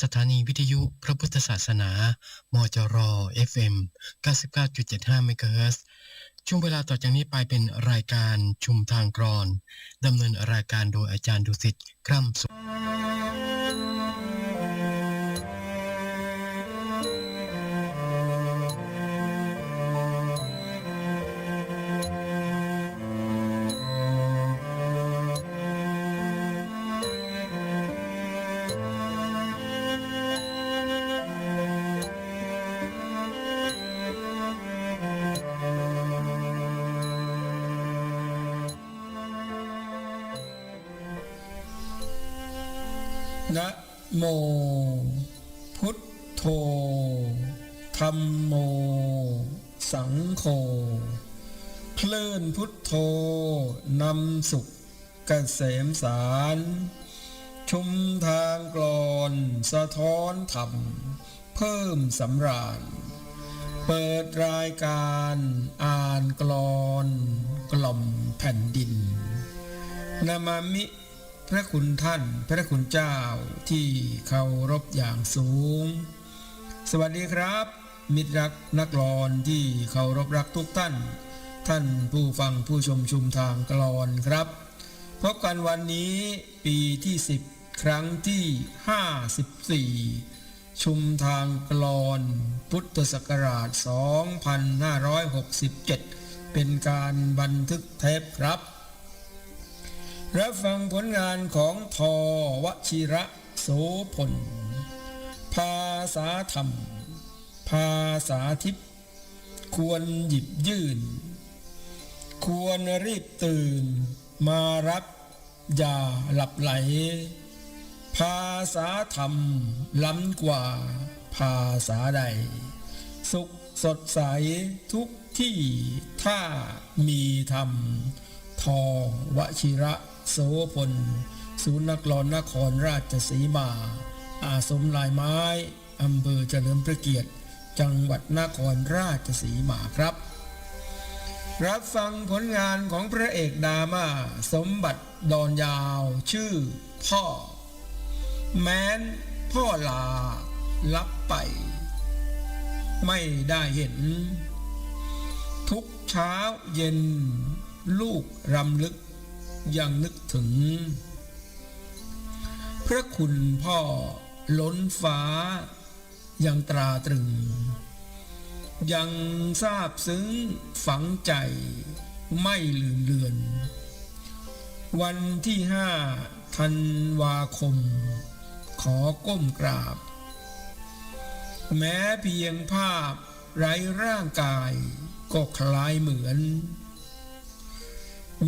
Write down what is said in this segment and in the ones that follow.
สถานีวิทยุพระพุทธศาสนา มจร FM 99.75เมกะเฮิรตซ์ช่วงเวลาต่อจากนี้ไปเป็นรายการชุมทางกรอนดำเนินรายการโดยอาจารย์ดุสิตคร่ำสุข โธธรรมโม สังโฆเคลื่นพุทโธนำสุขเกษมสาร ชุมทางกลอนสะท้อนธรรม เพิ่มสำราญ เปิดรายการอ่านกลอนกล่อมแผ่นดินนามามิพระคุณท่านพระคุณเจ้าที่เคารพอย่างสูง สวัสดีครับ มิตรรักนักลอนที่เคารพรักทุกท่าน ท่านผู้ฟังผู้ชมชุมทางกลอนครับ พบกันวันนี้ปีที่ 10 ครั้งที่ 54 ชุมทางกลอนพุทธศักราช 2567 เป็นการบันทึกเทปครับ รับฟังผลงานของทอวชิระโสพล ภาษาธรรม ภาษาทิพย์ควรหยิบยื่น ควรรีบตื่น มารับอย่าหลับไหล ภาษาธรรมล้ำกว่าภาษาใด สุขสดใสทุกที่ถ้ามีธรรม ทอวชิระโสพล ศูนย์นักกลอนนครราชสีมา อาสมลายไม้อำเภอเฉลิมพระเกียรติ จังหวัดนครราชสีมาครับ รับฟังผลงานของพระเอกดราม่าสมบัติดอนยาว ชื่อพ่อ แม้นพ่อลา ลับไป ไม่ได้เห็น ทุกเช้าเย็น ลูกรำลึก ยังนึกถึง พระคุณพ่อ ล้นฟ้า ยังตราตรึง ยังทราบซึ้งฝังใจไม่ลืมเลือน วันที่ห้าธันวาคม ขอก้มกราบ แม้เพียงภาพไร้ร่างกายก็คล้ายเหมือน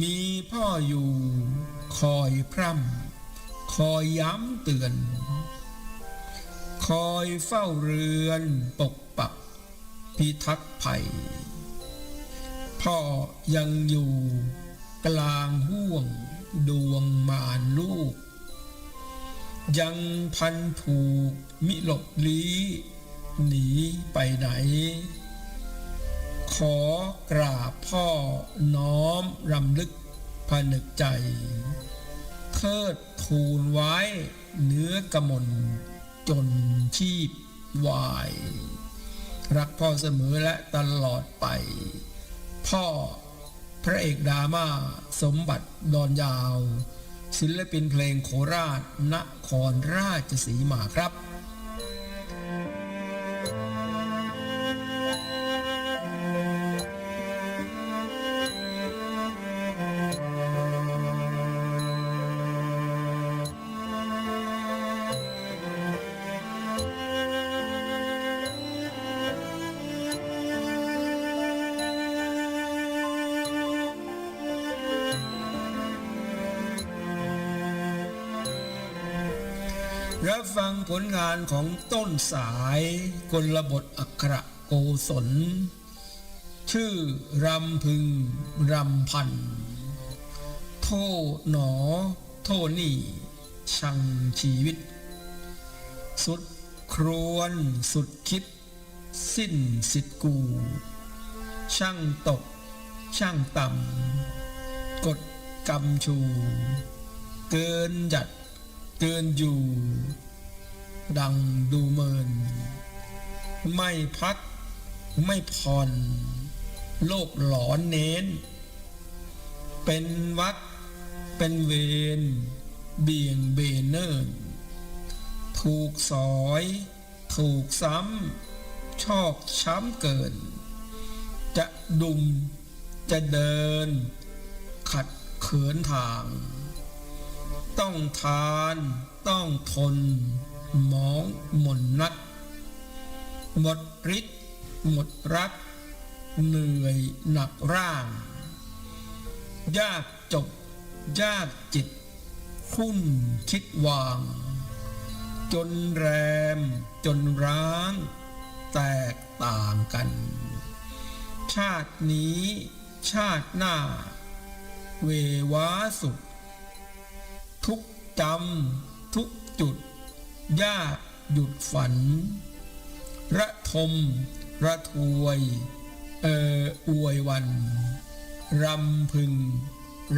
มีพ่ออยู่คอยพร่ำคอยย้ำเตือน คอยเฝ้าเรือนปกปักพิทักษ์ภัย พ่อยังอยู่กลางห่วงดวงมารลูก ยังพันผูกมิหลบลี้หนีไปไหน ขอกราบพ่อน้อมรำลึกผนึกใจ เทิดทูลไว้เนื้อกระมน จนชีพวาย รักพ่อเสมอและตลอดไป พ่อพระเอกดราม่าสมบัติดอนยาว ศิลปินเพลงโคราชนครราชสีมาครับรับ ลงานของต้นสายกลบทอักระโกศล ชื่อรำพึงรำพัน โทหนอ โทนี่ชังชีวิต สุดครวนสุดคิด สิ้นสิทธิกู ช่างตก ช่างต่ำกดกำชู เกินหยัดเกินอยู่ ดังดูเมิน ไม่พัก ไม่ผ่อน โลกหลอนเน้น เป็นวักเป็นเวรเบี่ยงเบนเนินถูกสอย ถูกซ้ำ ชอกช้ำเกิน จะดุม จะเดิน ขัดเขินทาง ต้องทาน ต้องทน มองหม่นนัก หมดฤทธิ์หมดรัก เหนื่อยหนักร่าง ยากจบ ยากจิต คุ้นคิดวาง จนแรม จนร้าง แตกต่างกัน ชาตินี้ชาติหน้า เววาสุดทุกจำทุกจุด ย่าหยุดฝัน ระทม ระทวย เอออวยวัน รำพึง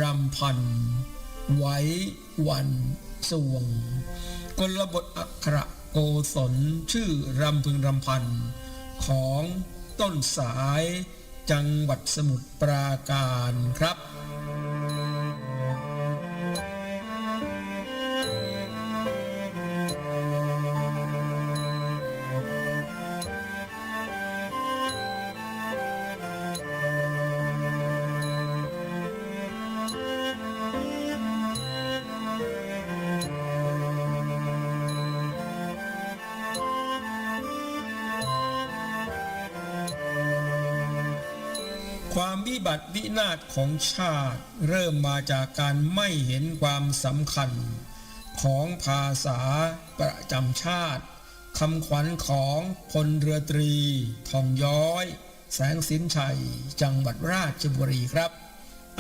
รำพัน ไว้วันสวง กลบทอักระโกศลชื่อรำพึงรำพัน ของต้นสายจังหวัดสมุทรปราการครับ บัติวินาศของชาติเริ่มมาจากการไม่เห็นความสำคัญ ของภาษาประจำชาติคำขวัญของพลเรือตรี ทองย้อย แสงสินชัย จังหวัดราชบุรีครับ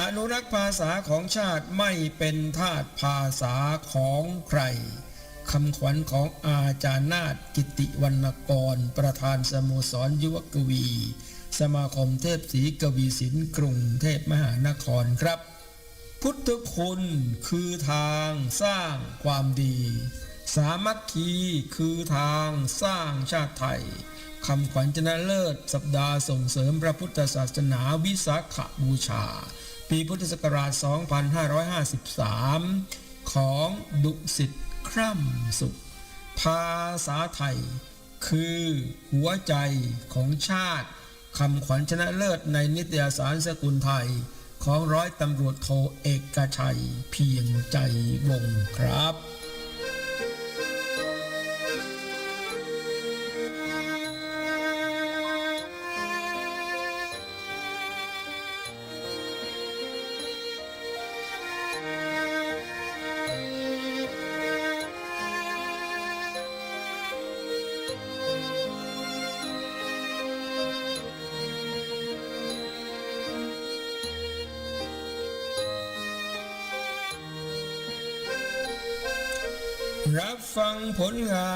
อนุรักษ์ภาษาของชาติไม่เป็นทาสภาษาของใครคำขวัญของอาจารย์นาฏกิติวรรณกร ประธานสโมสรยุวกวี สมาคมเทพศรีกวีสินกรุงเทพมหานครครับ พุทธคุณคือทางสร้างความดี สามัคคีคือทางสร้างชาติไทยคำขวัญชนะเลิศ สัปดาห์ส่งเสริมพระพุทธศาสนาวิสาขบูชา ปีพุทธศักราช 2553 ของดุสิตคร่ำสุข ภาษาไทย คือหัวใจของชาติ คำขวัญชนะเลิศในนิตยสารสกุลไทย ของร้อยตำรวจโทเอกชัย เพียงใจวงครับ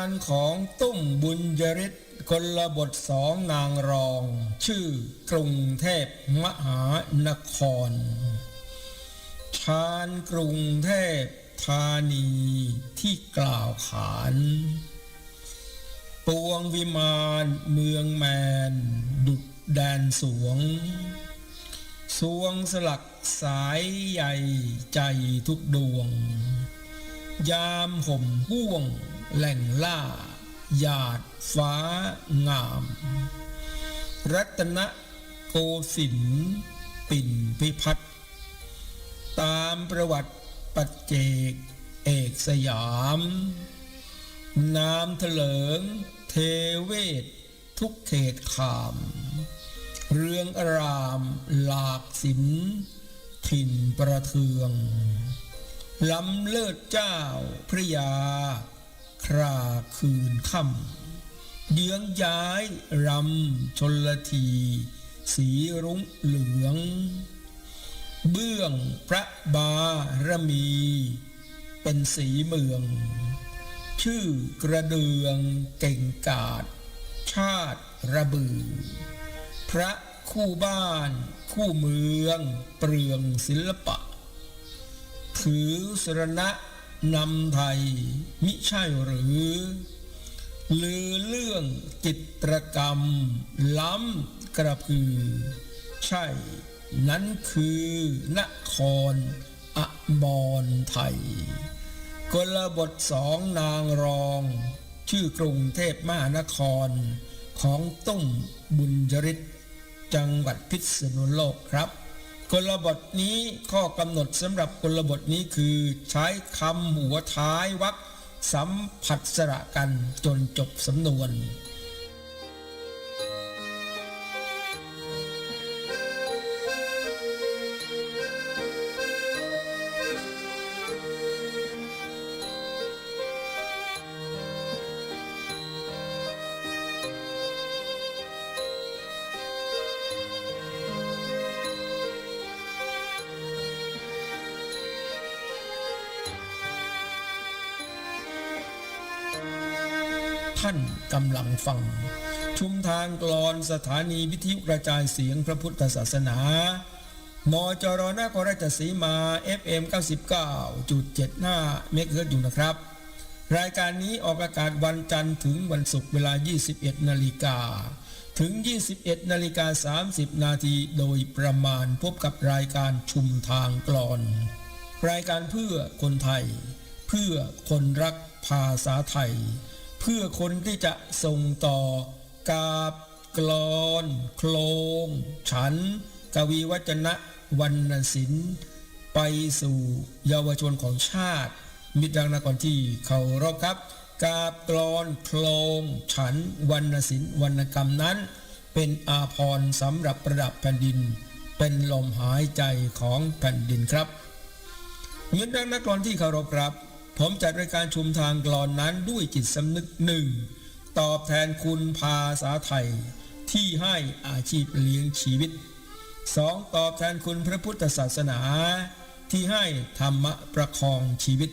านของตุ้มบุญยริศกลบทสองนางรอง ชื่อกรุงเทพมหานคร ชานกรุงเทพธานีที่กล่าวขาน ปวงวิมานเมืองแมน ดุดแดนสวง สวงสลักสายใหญ่ใจทุกดวง ยามห่มห่วง แหล่งล่า หยาดฟ้างาม รัตนโกสินปิ่นพิพัฒน์ตามประวัติปัจเจก เอกสยามนามเถลิง เทเวศ ทุกเขตขาม เรืองอาราม หลากสินถิ่นประเทือง ล้ำเลิศเจ้าพระยา คราคืนค่ำเยื้องย้ายรำชนละที สีรุ้งเหลือง เบื้องพระบารมี เป็นสีเมือง ชื่อกระเดืองเก่งกาจชาติระบือ พระคู่บ้านคู่เมืองเปลืองศิลปะ ถือสรณะ นำไทยมิใช่หรือ ลือเรื่องจิตรกรรม ล้ำกระพือ ใช่ นั้นคือนครอบอนไทยกลบทสองนางรอง ชื่อกรุงเทพมหานคร ของตุ้มบุญยริศจังหวัดพิษณุโลกครับ กลบทนี้ข้อกำหนดสำหรับกลบทนี้คือใช้คำหัวท้ายวักสัมผัสสระกันจนจบสำนวน ท่านกำลังฟัง ชุมทางกลอนสถานีวิทยุกระจายเสียงพระพุทธศาสนามจรนครราชสีมา FM 99.75เมกะเฮิรตอยู่นะครับ รายการนี้ออกอากาศวันจันทร์ถึงวันศุกร์เวลา 21 นาฬิกา ถึง 21 นาฬิกา 30 นาทีโดยประมาณพบกับรายการชุมทางกลอน รายการเพื่อคนไทย เพื่อคนรักภาษาไทย เพื่อคนที่จะส่งต่อกาบกลอนโคลง ฉัน กวีวัจนะวรรณศิลป์ไปสู่เยาวชนของชาติ มิตรรักนักก่อนที่เขารบครับ กาบกลอนโคลง ฉันวรรณศิลป์วรรณกรรมนั้น เป็นอาภรณ์สำหรับประดับแผ่นดิน เป็นลมหายใจของแผ่นดินครับมิตรรักนักกลอนที่เคารพครับ ผมจัดรายการชุมทางกลอนนั้นด้วยจิตสำนึกหนึ่ง ตอบแทนคุณภาษาไทย ที่ให้อาชีพเลี้ยงชีวิต 2. ตอบแทนคุณพระพุทธศาสนา ที่ให้ธรรมะประคองชีวิต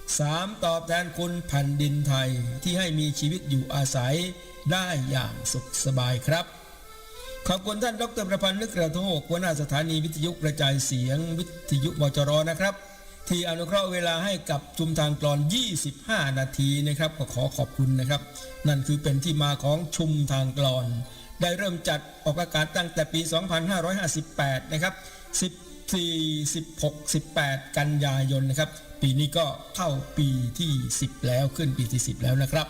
3. ตอบแทนคุณแผ่นดินไทยที่ให้มีชีวิตอยู่อาศัยได้อย่างสุขสบายครับ ขอบคุณท่านดรประพันธ์นึกกระโทกหัวหน้าสถานีวิทยุกระจายเสียงวิทยุมจรนะครับ ที่อนุเคราะห์เวลาให้กับชุมทางกลอน 25 นาทีนะครับก็ขอขอบคุณนะครับ นั่นคือเป็นที่มาของชุมทางกลอน ได้เริ่มจัดออกอากาศตั้งแต่ปี 2558 นะครับ 14 16 18 กันยายนนะครับ ปีนี้ก็เข้าปีที่ 10 แล้วขึ้นปีที่ 10 แล้วนะครับ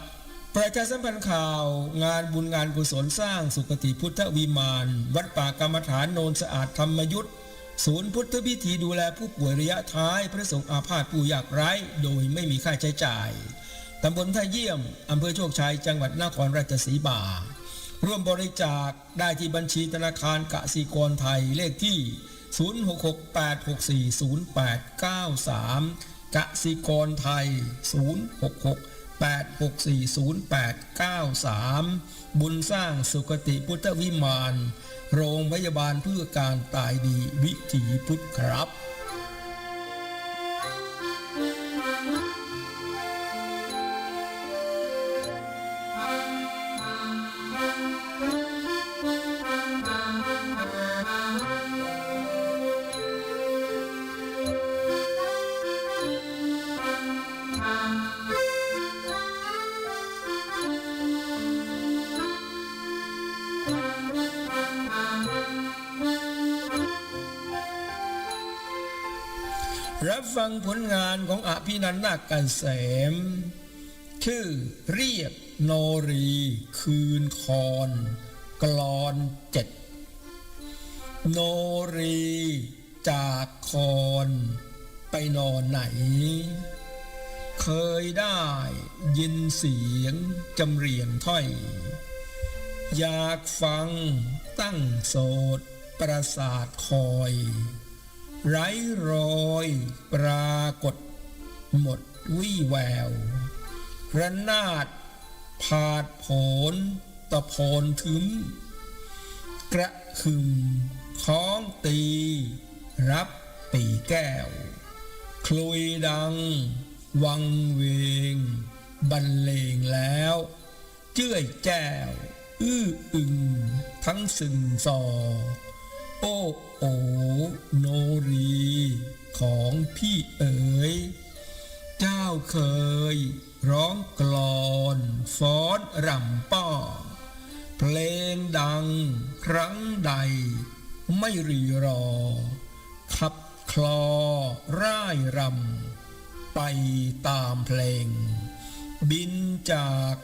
ประชาสัมพันธ์ข่าวงานบุญงานกุศลสร้างสุคติพุทธวิมาน วัดป่ากรรมฐานโนนสะอาดธรรมยุทธ ศูนย์พุทธพิธีดูแลผู้ป่วยระยะท้าย พระสงฆ์อาพาธผู้ยากไร้ โดยไม่มีค่าใช้จ่าย ตำบลท่าเยี่ยม อำเภอโชคชัย จังหวัดนครราชสีมา ร่วมบริจาคได้ที่บัญชีธนาคารกสิกรไทยเลขที่ 0668640893 กสิกรไทย 066-8640893 บุญสร้างสุคติพุทธวิมาน โรงพยาบาลเพื่อการตายดีวิถีพุทธครับ งผลงานของอภินันท์นาคเกษมชื่อเรียกโนรี คืนคอนกลอนเจ็ดโนรีจากคอนไปนอนไหน เคยได้ยินเสียงจำเรียงถ้อย อยากฟังตั้งโสดประสาทคอย ไร้รอยปรากฏ หมดวี่แววระนาดผาดผนตะพนทึมกระหึ่มคล้องตี รับปีแก้ว คลุยดัง วังเวง บรรเลงแล้ว เจ้ยแจ้ว อื้ออึง ทั้งสึงซอ โอ้โอโนรี ของพี่เอ๋ย เจ้าเคย ร้องกลอนฟ้อนรำป้อ เพลงดังครั้งใด ไม่รีรอ ขับคลอร่ายรำ ไปตามเพลง บินจาก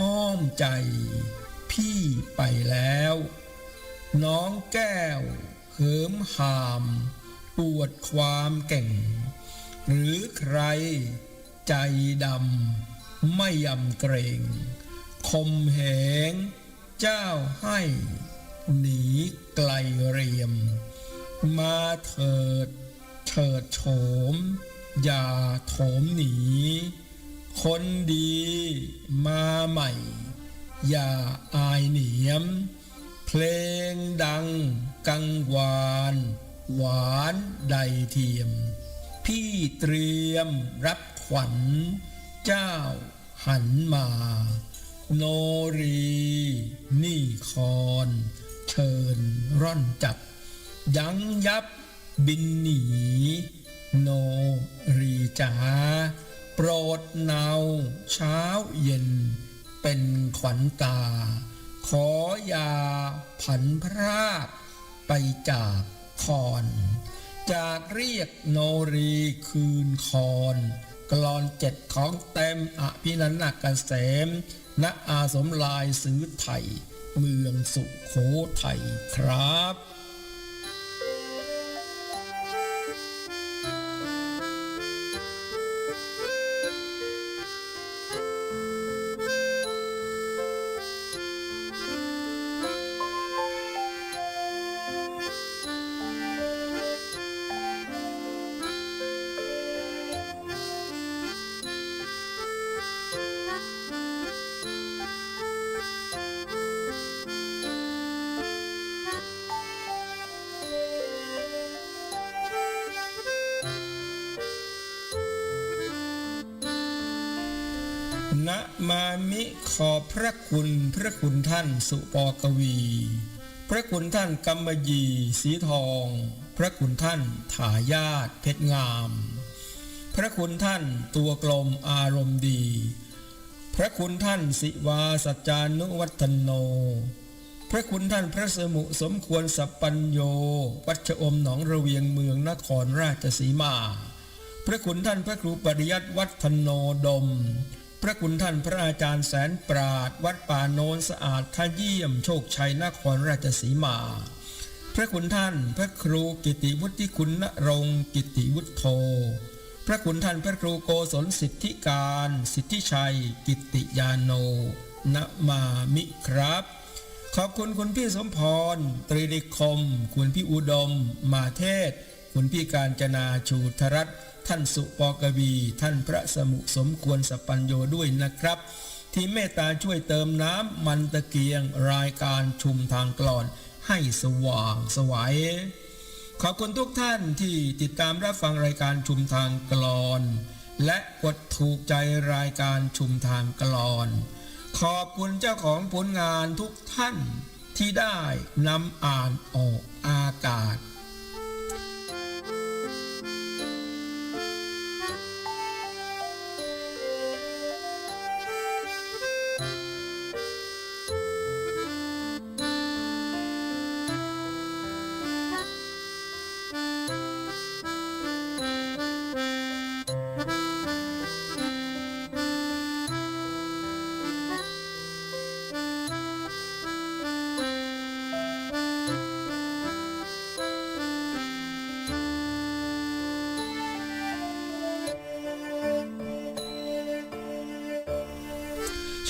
อ้อมใจ พี่ไปแล้ว น้องแก้วเหิมหาม ปวดความเก่ง หรือใครใจดำไม่ยำเกรง คมเหง เจ้าให้ หนีไกลเรียม มาเถิดเถิดโฉม อย่าโถมหนี คนดีมาใหม่ อย่าอายเหนียม เพลงดัง กังวาน หวานใดเทียม พี่เตรียมรับขวัญ เจ้าหันมา โนรี นี่คอนเชิญร่อนจับ ยังยับบินหนี โนรีจ๋าโปรดเนาเช้าเย็นเป็นขวัญตา ขออย่าผันพรากไปจากคอน จากเรียกโนรีคืนคอน กลอนเจ็ดของเต็มอภินันทกเกษมณอาสมลายซื้อไทย เมืองสุโขทัยครับ นะมามิขอพระคุณพระคุณท่านสุปอกวี พระคุณท่านกำมะยีสีทอง พระคุณท่านถายาทเพชรงาม พระคุณท่านตัวกลมอารมณ์ดี พระคุณท่านสิวาสัจจานุวัฒโน พระคุณท่านพระสมุสมควรสัปปัญโย วัชอมหนองระเวียงเมืองนครราชสีมา พระคุณท่านพระครูปริยัติวัฒโนดม พระคุณท่านพระอาจารย์แสนปราด วัดป่าโนนสะอาดท่าเยี่ยมโชคชัยนครราชสีมา พระคุณท่านพระครูกิติวุฒิคุณณรงค์กิติวุฒโธพระคุณท่านพระครูโกศลสิทธิการ สิทธิชัย กิติยาโนนมามิครับ ขอบคุณคุณพี่สมพร ตรีนิคม คุณพี่อุดม มาเทศ คุณพี่การจนาชูธรัตน์ ท่านสุปอกวี ท่านพระสมุสมควรสปัญโยด้วยนะครับ ที่เมตตาช่วยเติมน้ำมันตะเกียงรายการชุมทางกลอน ให้สว่างสวัยขอบคุณทุกท่านที่ติดตามรับฟังรายการชุมทางกลอน และกดถูกใจรายการชุมทางกลอน ขอบคุณเจ้าของผลงานทุกท่านที่ได้นำอ่านออก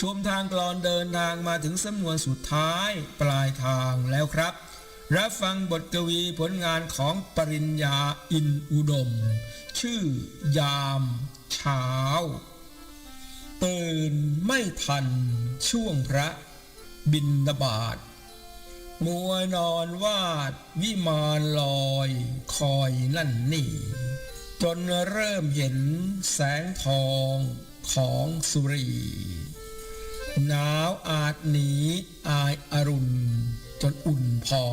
ชมทางกลอนเดินทางมาถึงสำนวนสุดท้ายปลายทางแล้วครับ รับฟังบทกวีผลงานของปริญญาอินอุดม ชื่อยาม เช้า ตื่นไม่ทัน ช่วงพระ บินนบาตมัวนอนวาด วิมานลอย คอยนั่นนี่ จนเริ่มเห็นแสงทองของสุรี หนาวอาจหนีอายอรุณ จนอุ่นพอ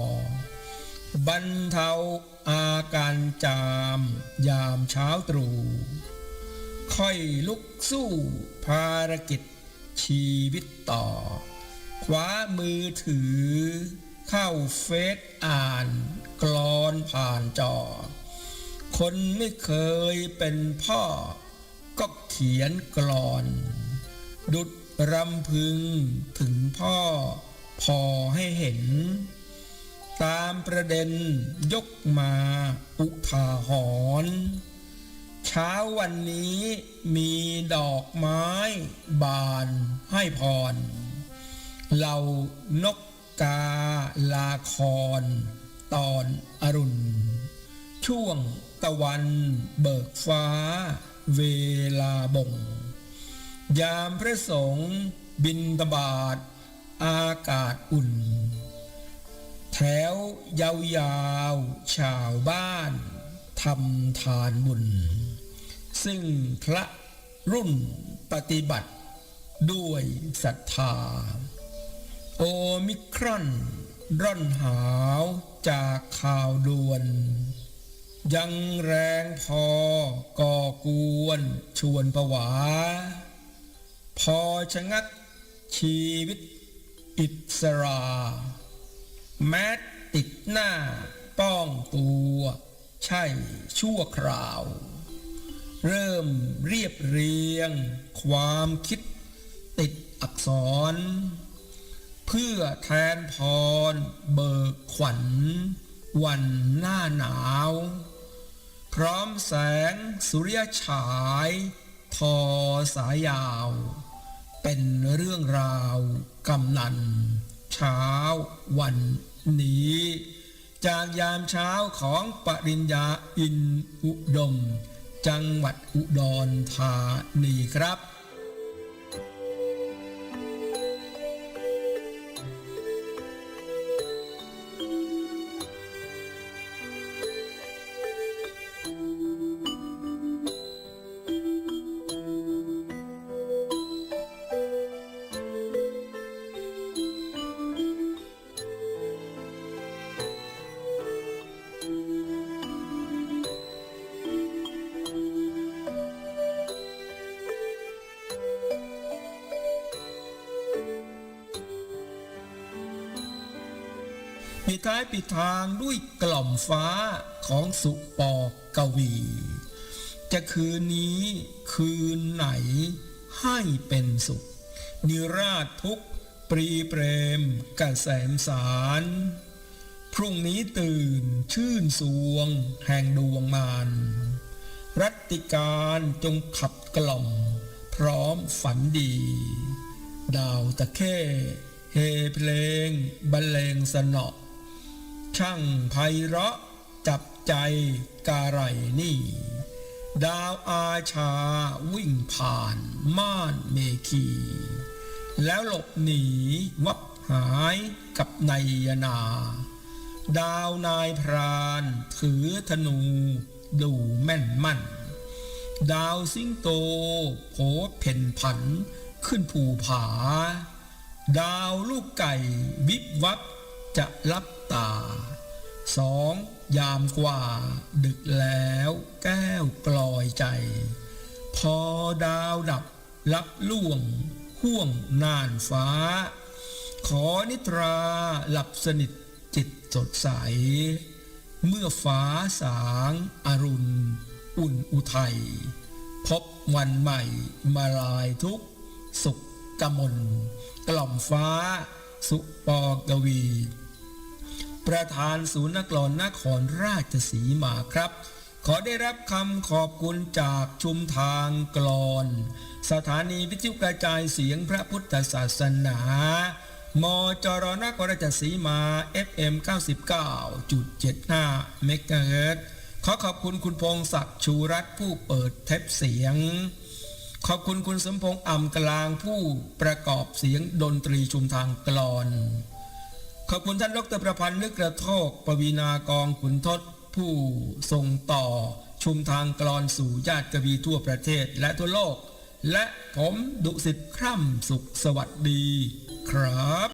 บรรเทาอาการจาม ยามเช้าตรู่ค่อยลุกสู้ภารกิจชีวิตต่อ คว้ามือถือ เข้าเฟซอ่าน กรอนผ่านจอ คนไม่เคยเป็นพ่อ ก็เขียนกรอน ดุด รำพึงถึงพ่อ พอให้เห็น ตามประเด็นยกมาอุทาหรณ์เช้าวันนี้มีดอกไม้บานให้พรเหล่านกกาลาคอนตอนอรุณ ช่วงตะวันเบิกฟ้าเวลาบ่ง ยามพระสงฆ์บินตบาทอากาศอุ่น แถวยาวๆชาวบ้านทำทานบุญ ซึ่งพระรุ่นปฏิบัติด้วยศรัทธา โอมิครอนร่อนหาวจากข่าวด่วน ยังแรงพอก่อกวนชวนผวา พอชะงักชีวิตอิสรา แม้ติดหน้าป้องตัว ใช่ชั่วคราว เริ่มเรียบเรียง ความคิดติดอักษร เพื่อแทนพรเบิกขวัญ วันหน้าหนาว พร้อมแสงสุริยฉาย ทอสายยาว เป็นเรื่องราวกำนัน เช้าวันนี้ จากยามเช้าของปริญญาอินอุดม จังหวัดอุดรธานีครับ ปิดท้ายปิดทางด้วยกล่อมฟ้าของสุปอกวี จะคืนนี้คืนไหนให้เป็นสุข นิราชทุกปรีเปรมกระแสมสาร พรุ่งนี้ตื่นชื่นสวงแห่งดวงมาน รัตติการจงขับกล่อม พร้อมฝันดี ดาวตะเข้เฮเพลงบรรเลงสนอ ช่างไพเราะจับใจกาไรนี่ ดาวอาชาวิ่งผ่านม่านเมคี แล้วหลบหนีวับหายกับไนยนา ดาวนายพรานถือธนูดูแม่นมั่น ดาวสิงโตโผเพ่นผันขึ้นภูผา ดาวลูกไก่วิบวับจะรับ ตาสองยามกว่า ดึกแล้วแก้วกลอยใจ พอดาวดับลับล่วงห่วงน่านฟ้า ขอนิทราหลับสนิทจิตสดใส เมื่อฟ้าสางอรุณ อุ่นอุทัย พบวันใหม่มาลายทุกสุขกมลกล่อมฟ้า สุปอกวี ประธานศูนย์นักกลอนนครราชสีมาครับ ขอได้รับคำขอบคุณจากชุมทางกลอน สถานีวิทยุกระจายเสียงพระพุทธศาสนามจรนครราชสีมา FM 99.75เมกะเฮิรตซ์ขอขอบคุณคุณพงศักดิ์ชูรัตผู้เปิดเทปเสียง ขอบคุณคุณสมพงษ์อ่ำกลางผู้ประกอบเสียงดนตรีชุมทางกลอน ขอบคุณท่านดรประพันธ์ลึกกระโทกปวีนากองขุนทศผู้ส่งต่อชุมทางกรอนสู่ญาติกวีทั่วประเทศและทั่วโลก และผมดุสิตคร่ำสุขสวัสดีครับ